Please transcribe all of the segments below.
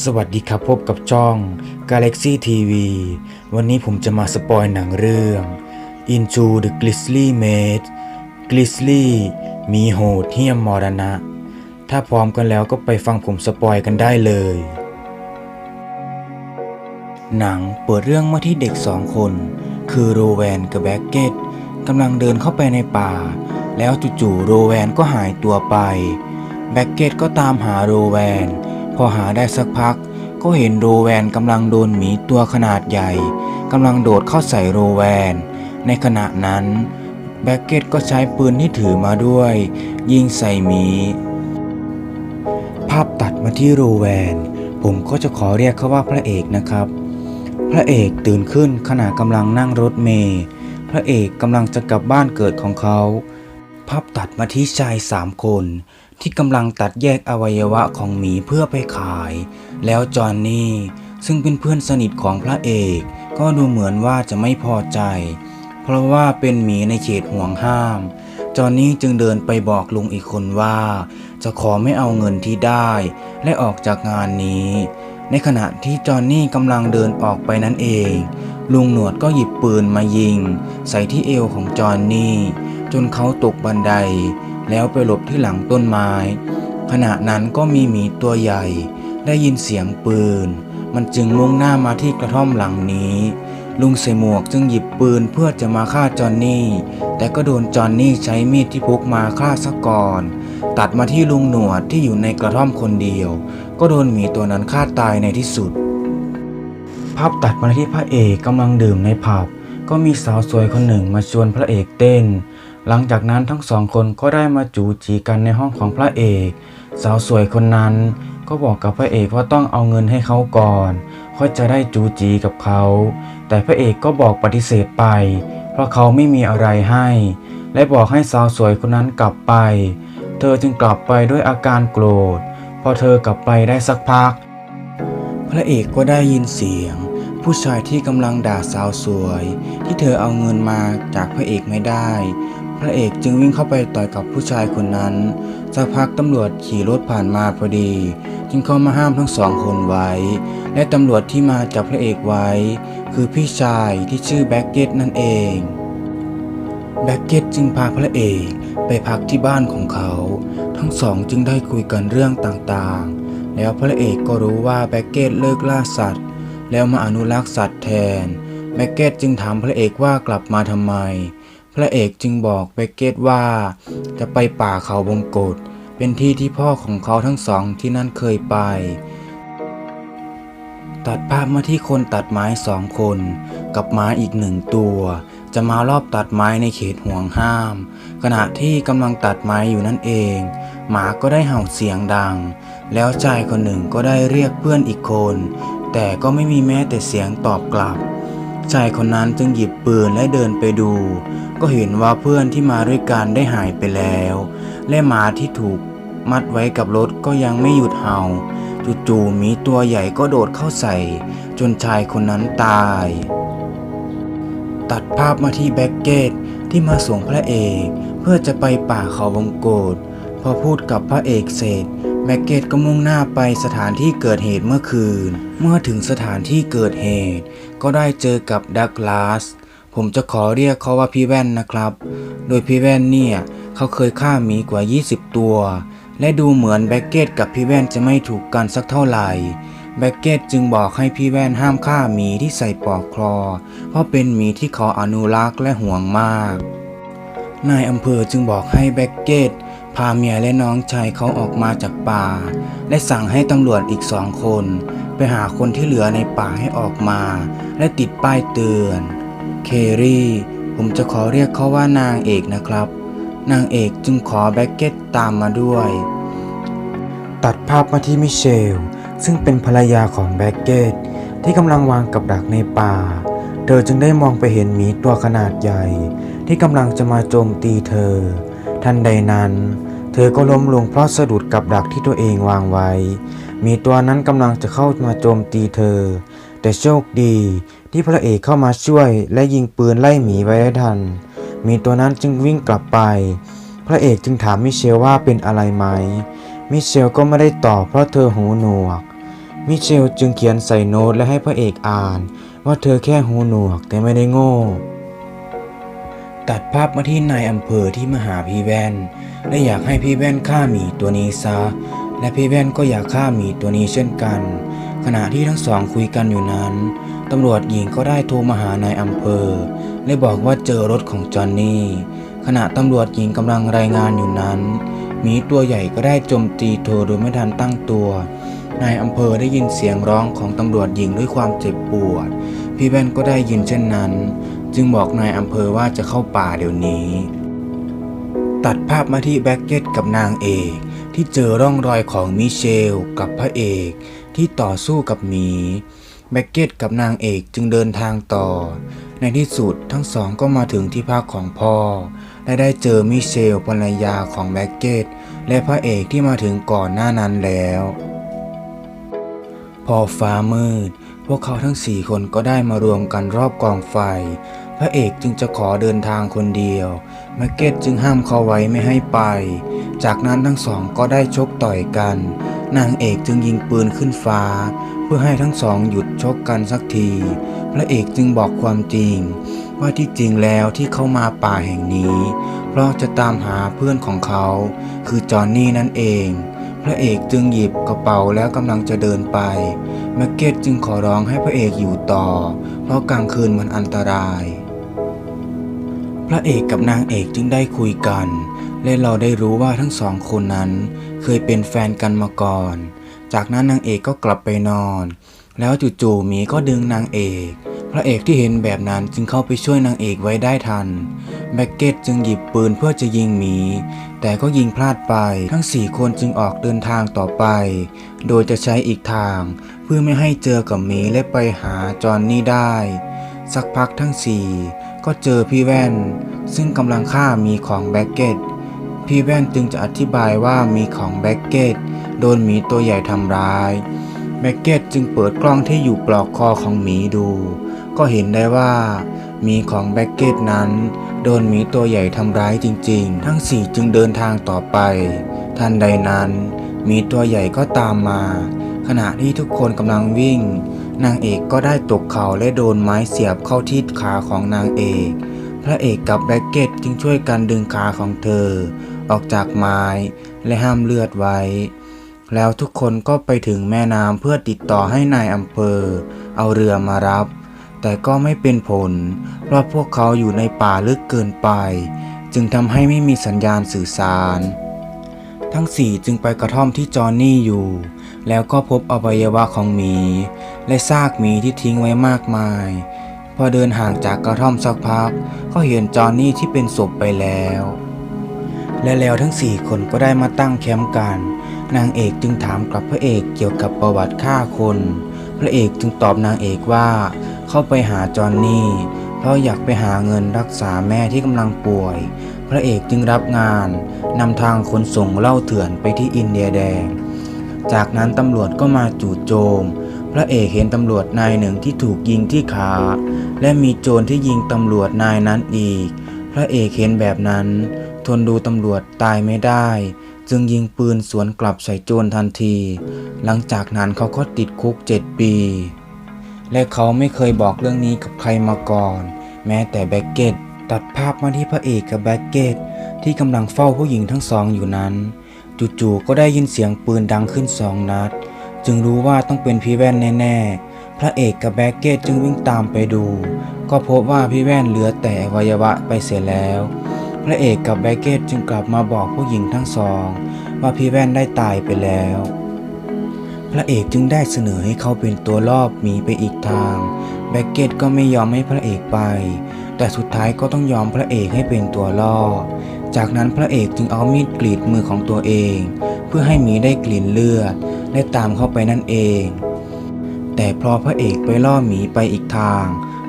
สวัสดีครับพบกับจ้อง Galaxy TV วันนี้ผมจะมาสปอยหนังเรื่อง Into the Grizzly Maze Grizzly มีโหดเหี้ยมมรณะ ถ้าพร้อมกันแล้วก็ไปฟังผมสปอยกันได้เลย หนังเปิดเรื่องมาที่เด็กสองคน คือโรแวนกับแบ็กเกตกำลังเดินเข้าไปในป่า แล้วจู่ๆโรแวนก็หายตัวไป แบ็กเกตก็ตามหาโรแวน พอหาได้สักพัก ก็เห็นโรแวนกำลังโดนหมีตัวขนาดใหญ่กำลังโดดเข้าใส่โรแวน ในขณะนั้นแบ็กเก็ตก็ใช้ปืนที่ถือมาด้วย ยิงใส่หมี ภาพตัดมาที่โรแวน ผมก็จะขอเรียกเขาว่าพระเอกนะครับ พระเอกตื่นขึ้นขณะกำลังนั่งรถเมล์พระเอกกำลังจะกลับบ้านเกิดของเขา ภาพตัดมาที่ชายสามคน ที่กำลังตัดแยกอวัยวะของหมีเพื่อไปขาย แล้วจอห์นนี่ ซึ่งเป็นเพื่อนสนิทของพระเอก ก็ดูเหมือนว่าจะไม่พอใจ เพราะว่าเป็นหมีในเขตห่วงห้าม จอห์นนี่จึงเดินไปบอกลุงอีกคนว่า จะขอไม่เอาเงินที่ได้ และออกจากงานนี้ ในขณะที่จอห์นนี่กำลังเดินออกไปนั่นเอง ลุงหนวดก็หยิบปืนมายิง ใส่ที่เอวของจอห์นนี่จนเขาตกบันได แล้วไปหลบที่หลังต้นไม้ ขณะนั้นก็มีหมีตัวใหญ่ ได้ยินเสียงปืน มันจึงมุ่งหน้ามาที่กระท่อมหลังนี้ ลุงใส่หมวกจึงหยิบปืนเพื่อจะมาฆ่าจอห์นนี่ แต่ก็โดนจอห์นนี่ใช้มีดที่พกมาฆ่าซะก่อน ตัดมาที่ลุงหนวดที่อยู่ในกระท่อมคนเดียว ก็โดนหมีตัวนั้นฆ่าตายในที่สุด ภาพตัดมาที่พระเอกกำลังดื่มในผับก็มีสาวสวยคนหนึ่งมาชวนพระเอกเต้น หลังจากนั้นทั้งสองคนก็ได้มาจูจีกันในห้องของพระเอก สาวสวยคนนั้นก็บอกกับพระเอกว่าต้องเอาเงินให้เขาก่อน ค่อยจะได้จูจีกับเขา แต่พระเอกก็บอกปฏิเสธไป เพราะเขาไม่มีอะไรให้ และบอกให้สาวสวยคนนั้นกลับไป เธอจึงกลับไปด้วยอาการโกรธ พอเธอกลับไปได้สักพัก พระเอกก็ได้ยินเสียง ผู้ชายที่กำลังด่าสาวสวย ที่เธอเอาเงินมาจากพระเอกไม่ได้ พระเอกจึงวิ่งเข้าไปต่อยกับผู้ชายคนนั้นสักพักตำรวจขี่รถผ่านมาพอดี จึงเข้ามาห้ามทั้งสองคนไว้ และตำรวจที่มาจับพระเอกไว้ คือพี่ชายที่ชื่อแบ็กเก็ตนั่นเองแบ็กเก็ตจึงพาพระเอกไปพักที่บ้านของเขา ทั้งสองจึงได้คุยกันเรื่องต่างๆ แล้วพระเอกก็รู้ว่าแบ็กเก็ตเลิกล่าสัตว์ แล้วมาอนุรักษ์สัตว์แทนแบ็กเก็ตจึงถามพระเอกว่ากลับมาทำไม พระเอกจึงบอกแบ็กเกตว่า จะไปป่าเขาบงกฏเป็นที่ที่พ่อของเขาทั้งสองที่นั่นเคยไป ตัดภาพมาที่คนตัดไม้สองคน กับหม้าอีกหนึ่งตัว จะมารอบตัดไม้ในเขตห่วงห้าม ขณะที่กำลังตัดไม้อยู่นั่นเอง หมาก็ได้เห่าเสียงดัง แล้วชายคนหนึ่งก็ได้เรียกเพื่อนอีกคน แต่ก็ไม่มีแม้แต่เสียงตอบกลับ ชายคนนั้นจึงหยิบปืนและเดินไปดู ก็เห็นว่าเพื่อนที่มาด้วยกันได้หายไปแล้ว และหมาที่ถูกมัดไว้กับรถก็ยังไม่หยุดเห่าจู่ๆมีตัวใหญ่ก็โดดเข้าใส่ จนชายคนนั้นตาย ตัดภาพมาที่แบ็กเกตที่มาส่งพระเอก เพื่อจะไปป่าเขาวงโกดพอพูดกับพระเอกเสร็จแบ็กเกตก็มุ่งหน้าไปสถานที่เกิดเหตุเมื่อคืน เมื่อถึงสถานที่เกิดเหตุ ก็ได้เจอกับดักลาส ผมจะขอเรียกเขาว่าพี่แว่นนะครับ โดยพี่แว่นเนี่ยเขาเคยฆ่าหมีกว่า 20 ตัว และดูเหมือนแบ็กเกตกับพี่แว่นจะไม่ถูกกันสักเท่าไหร่ แบ็กเกตจึงบอกให้พี่แว่นห้ามฆ่าหมีที่ใส่ปลอกคลอ เพราะเป็นหมีที่เขาอนุรักษ์และห่วงมาก นายอำเภอจึงบอกให้แบ็กเกตพาเมียและน้องชายเขาออกมาจากป่า และสั่งให้ตำรวจอีกสองคน ไปหาคนที่เหลือในป่าให้ออกมา และติดป้ายเตือน เครี่ ผมจะขอเรียกเขาว่านางเอกนะครับ นางเอกจึงขอแบ็กเก็ตตามมาด้วย ตัดภาพมาที่มิเชล ซึ่งเป็นภรรยาของแบ็กเก็ตที่กำลังวางกับดักในป่า เธอจึงได้มองไปเห็นหมีตัวขนาดใหญ่ ที่กำลังจะมาโจมตีเธอ ทันใดนั้น เธอก็ล้มลงเพราะสะดุดกับดักที่ตัวเองวางไว้ มีตัวนั้นกำลังจะเข้ามาโจมตีเธอ แต่โชคดีที่พระเอกเข้ามาช่วยและยิงปืนไล่หมีไว้ได้ทัน มีตัวนั้นจึงวิ่งกลับไป พระเอกจึงถามมิเชลว่าเป็นอะไรไหม มิเชลก็ไม่ได้ตอบเพราะเธอหูหนวก มิเชลจึงเขียนใส่โน้ตและให้พระเอกอ่าน ว่าเธอแค่หูหนวกแต่ไม่ได้โง่ ตัดภาพมาที่นายอำเภอที่มหาพี่แว่นและอยากให้พี่แว่นฆ่าหมีตัวนี้ซะ และพี่แว่นก็อยากฆ่าหมีตัวนี้เช่นกัน ขณะที่ทั้งสองคุยกันอยู่นั้นตำรวจหญิงก็ได้โทรมาหานายอำเภอและบอกว่าเจอรถของจอนนี่ ขณะตำรวจหญิงกำลังรายงานอยู่นั้นหมีตัวใหญ่ก็ได้โจมตีเธอโดยไม่ทันตั้งตัวนายอำเภอได้ยินเสียงร้องของตำรวจหญิงด้วยความเจ็บปวด พี่แว่นก็ได้ยินเช่นนั้น จึงบอกนายอำเภอว่าจะเข้าป่าเดี๋ยวนี้ ตัดภาพมาที่แบ็กเก็ตกับนางเอก ที่เจอร่องรอยของมิเชลกับพระเอกที่ต่อสู้กับหมี แบ็กเก็ตกับนางเอกจึงเดินทางต่อ ในที่สุดทั้งสองก็มาถึงที่พักของพ่อ และได้เจอมิเชลภรรยาของแบ็กเก็ตและพระเอกที่มาถึงก่อนหน้านั้นแล้ว พอฟ้ามืด พวกเขาทั้งสี่คนก็ได้มารวมกันรอบกองไฟ พระเอกจึงจะขอเดินทางคนเดียวแม็กเก็ตจึงห้ามเขาไว้ไม่ให้ไป จากนั้นทั้งสองก็ได้ชกต่อยกัน นางเอกจึงยิงปืนขึ้นฟ้า เพื่อให้ทั้งสองหยุดชกกันสักที พระเอกจึงบอกความจริง ว่าที่จริงแล้วที่เขามาป่าแห่งนี้ เพราะจะตามหาเพื่อนของเขา คือจอห์นนี่นั่นเองพระเอกจึงหยิบกระเป๋าแล้วกำลังจะเดินไปแม็กเก็ตจึงขอร้องให้พระเอกอยู่ต่อ เพราะกลางคืนมันอันตราย ระเอกกับนางเอกจึงได้คุยกัน และเราได้รู้ว่าทั้งสองคนนั้นเคยเป็นแฟนกันมาก่อน จากนั้นนางเอกก็กลับไปนอน แล้วจู่ๆหมีก็ดึงนางเอก พระเอกที่เห็นแบบนั้นจึงเข้าไปช่วยนางเอกไว้ได้ทัน แบ็กเก็ตจึงหยิบปืนเพื่อจะยิงหมี แต่ก็ยิงพลาดไป ทั้งสี่คนจึงออกเดินทางต่อไป โดยจะใช้อีกทาง เพื่อไม่ให้เจอกับหมีและไปหาจอนนี่ได้ สักพักทั้งสี่ ก็เจอพี่แว่น ซึ่งกำลังฆ่ามีของแบ็กเก็ตพี่แว่นจึงจะอธิบายว่ามีของแบ็กเก็ตโดนหมีตัวใหญ่ทำร้ายแบ็กเก็ตจึงเปิดกล้องที่อยู่ปลอกคอของหมีดู ก็เห็นได้ว่าหมีของแบ็กเก็ตนั้น โดนหมีตัวใหญ่ทำร้ายจริง ๆ ทั้งสี่จึงเดินทางต่อไป ทันใดนั้นหมีตัวใหญ่ก็ตามมา ขณะที่ทุกคนกำลังวิ่ง นางเอกก็ได้ตกเขาและโดนไม้เสียบเข้าที่ขาของนางเอก พระเอกกับแบ็กเก็ตจึงช่วยกันดึงขาของเธอ ออกจากไม้และห้ามเลือดไว้ แล้วทุกคนก็ไปถึงแม่น้ำเพื่อติดต่อให้นายอำเภอ เอาเรือมารับ แต่ก็ไม่เป็นผล เพราะพวกเขาอยู่ในป่าลึกเกินไป จึงทำให้ไม่มีสัญญาณสื่อสาร ทั้งสี่จึงไปกระท่อมที่จอห์นนี่อยู่ แล้วก็พบอวัยวะของหมี และซากหมีที่ทิ้งไว้มากมาย พอเดินห่างจากกระท่อมสักพัก ก็เห็นจอนนี่ที่เป็นศพไปแล้ว และแล้วทั้งสี่คนก็ได้มาตั้งแคมป์กัน นางเอกจึงถามกับพระเอกเกี่ยวกับประวัติฆ่าคน พระเอกจึงตอบนางเอกว่า เข้าไปหาจอนนี่เพราะอยากไปหาเงินรักษาแม่ที่กำลังป่วย พระเอกจึงรับงานนำทางขนส่งเหล้าเถื่อนไปที่อินเดียแดง จากนั้นตำรวจก็มาจู่โจม พระเอกเห็นตำรวจนายหนึ่งที่ถูกยิงที่ขา และมีโจรที่ยิงตำรวจนายนั้นอีก พระเอกเห็นแบบนั้น ทนดูตำรวจตายไม่ได้ จึงยิงปืนสวนกลับใส่โจรทันที หลังจากนั้นเขาก็ติดคุกเจ็ดปี และเขาไม่เคยบอกเรื่องนี้กับใครมาก่อน แม้แต่แบ็กเก็ตตัดภาพมาที่พระเอกกับแบ็กเก็ตที่กำลังเฝ้าผู้หญิงทั้งสองอยู่นั้น จู่ๆก็ได้ยินเสียงปืนดังขึ้นสองนัด จึงรู้ว่าต้องเป็นพี่แว่นแน่ๆ พระเอกกับแบ็กเกตจึงวิ่งตามไปดู ก็พบว่าพี่แว่นเหลือแต่วัยวะไปเสียแล้ว พระเอกกับแบ็กเกตจึงกลับมาบอกผู้หญิงทั้งสอง ว่าพี่แว่นได้ตายไปแล้ว พระเอกจึงได้เสนอให้เขาเป็นตัวลอบหมีไปอีกทาง แบ็กเกตก็ไม่ยอมให้พระเอกไป แต่สุดท้ายก็ต้องยอมพระเอกให้เป็นตัวล่อ จากนั้นพระเอกจึงเอามีดกรีดมือของตัวเอง เพื่อให้หมีได้กลิ่นเลือดและตามเข้าไปนั่นเอง แต่พอพระเอกไปล่อหมีไปอีกทาง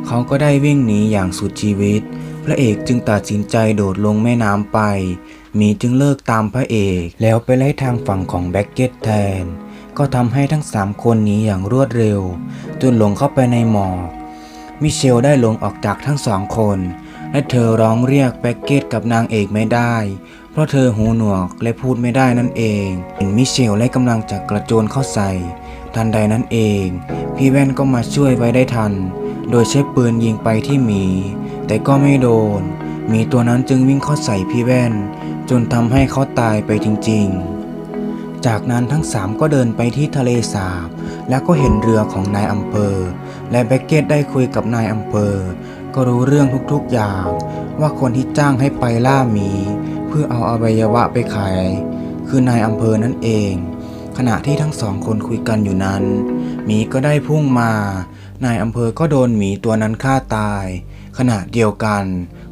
เขาก็ได้วิ่งหนีอย่างสุดชีวิต พระเอกจึงตัดสินใจโดดลงแม่น้ำไป หมีจึงเลิกตามพระเอก แล้วไปไล่ทางฝั่งของแบ็กเก็ตแทน ก็ทำให้ทั้งสามคนหนีอย่างรวดเร็ว จนหลงเข้าไปในหมอก มิเชลได้ลงออกจากทั้งสองคน และเธอร้องเรียกแบ็กเกตกับนางเอกไม่ได้ เพราะเธอหูหนวกและพูดไม่ได้นั่นเองเห็นมิเชลและกำลังจะกระโจนเข้าใส่ ทันใดนั้นเอง พี่แว่นก็มาช่วยไว้ได้ทัน โดยใช้ปืนยิงไปที่หมี แต่ก็ไม่โดนหมีตัวนั้นจึงวิ่งเข้าใส่พี่แว่น จนทำให้เขาตายไปจริง ๆจากนั้นทั้งสามก็เดินไปที่ทะเลสาบ แล้วก็เห็นเรือของนายอำเภอ และแบกเกตได้คุยกับนายอำเภอ ก็รู้เรื่องทุกๆอย่าง ว่าคนที่จ้างให้ไปล่าหมี เพื่อเอาอวัยวะไปขาย คือนายอำเภอนั่นเอง ขณะที่ทั้งสองคนคุยกันอยู่นั้นหมีก็ได้พุ่งมา นายอำเภอก็โดนหมีตัวนั้นฆ่าตาย ขณะเดียวกัน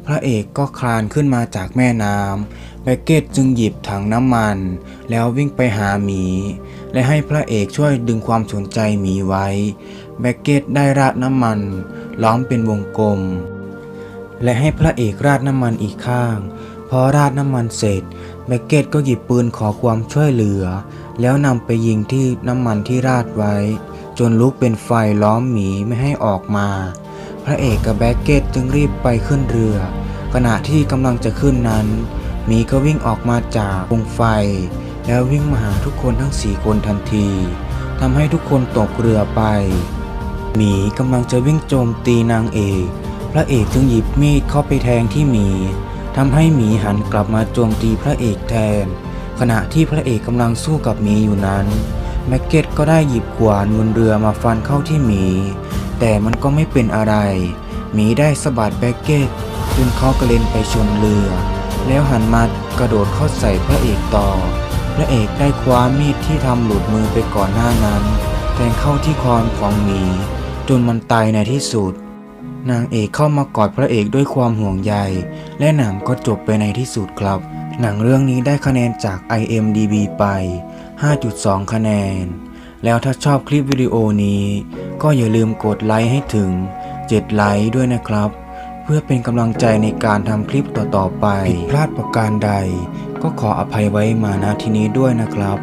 พระเอกก็คลานขึ้นมาจากแม่น้ำแบกเกตจึงหยิบถังน้ำมัน แล้ววิ่งไปหาหมี และให้พระเอกช่วยดึงความสนใจหมีไว้ แบกเกตได้ราดน้ำมัน ล้อมเป็นวงกลม และให้พระเอกราดน้ำมันอีกข้าง พอราดน้ำมันเสร็จ แบกเกตก็หยิบปืนขอความช่วยเหลือ แล้วนำไปยิงที่น้ำมันที่ราดไว้ จนลุกเป็นไฟล้อมหมีไม่ให้ออกมา พระเอกกับแบกเกตจึงรีบไปขึ้นเรือ ขณะที่กำลังจะขึ้นนั้นหมีก็วิ่งออกมาจากวงไฟ แล้ววิ่งมาหาทุกคนทั้งสี่คนทันทีทำให้ทุกคนตกเรือไป หมีกำลังจะวิ่งโจมตีนางเอก พระเอกจึงหยิบมีดเข้าไปแทงที่หมีทำให้หมีหันกลับมาโจมตีพระเอกแทน ขณะที่พระเอกกำลังสู้กับหมีอยู่นั้น แม็กเก็ตก็ได้หยิบขวานบนเรือมาฟันเข้าที่หมี แต่มันก็ไม่เป็นอะไร หมีได้สะบัดแบ็กเก็ตจนเขากระเด็นไปชนเรือ แล้วหันมากระโดดเข้าใส่พระเอกต่อ พระเอกได้คว้ามีดที่ทำหลุดมือไปก่อนหน้านั้น แทงเข้าที่คอของหมี จนมันตายในที่สุด นางเอกเข้ามากอดพระเอกด้วยความห่วงใย และหนังก็จบไปในที่สุดครับ หนังเรื่องนี้ได้คะแนนจาก IMDB ไป 5.2 คะแนน แล้วถ้าชอบคลิปวิดีโอนี้ ก็อย่าลืมกดไลค์ให้ถึง 7 ไลค์ด้วยนะครับ เพื่อเป็นกำลังใจในการทำคลิปต่อๆไปผิดพลาดประการใด ก็ขออภัยไว้มาณที่นี้ด้วยนะครับ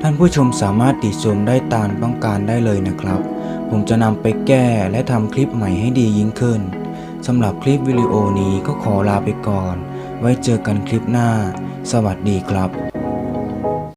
ท่านผู้ชมสามารถติชมได้ตามต้องการได้เลยนะครับ ผมจะนำไปแก้และทำคลิปใหม่ให้ดียิ่งขึ้นสำหรับคลิปวิดีโอนี้ก็ขอลาไปก่อน ไว้เจอกันคลิปหน้า สวัสดีครับ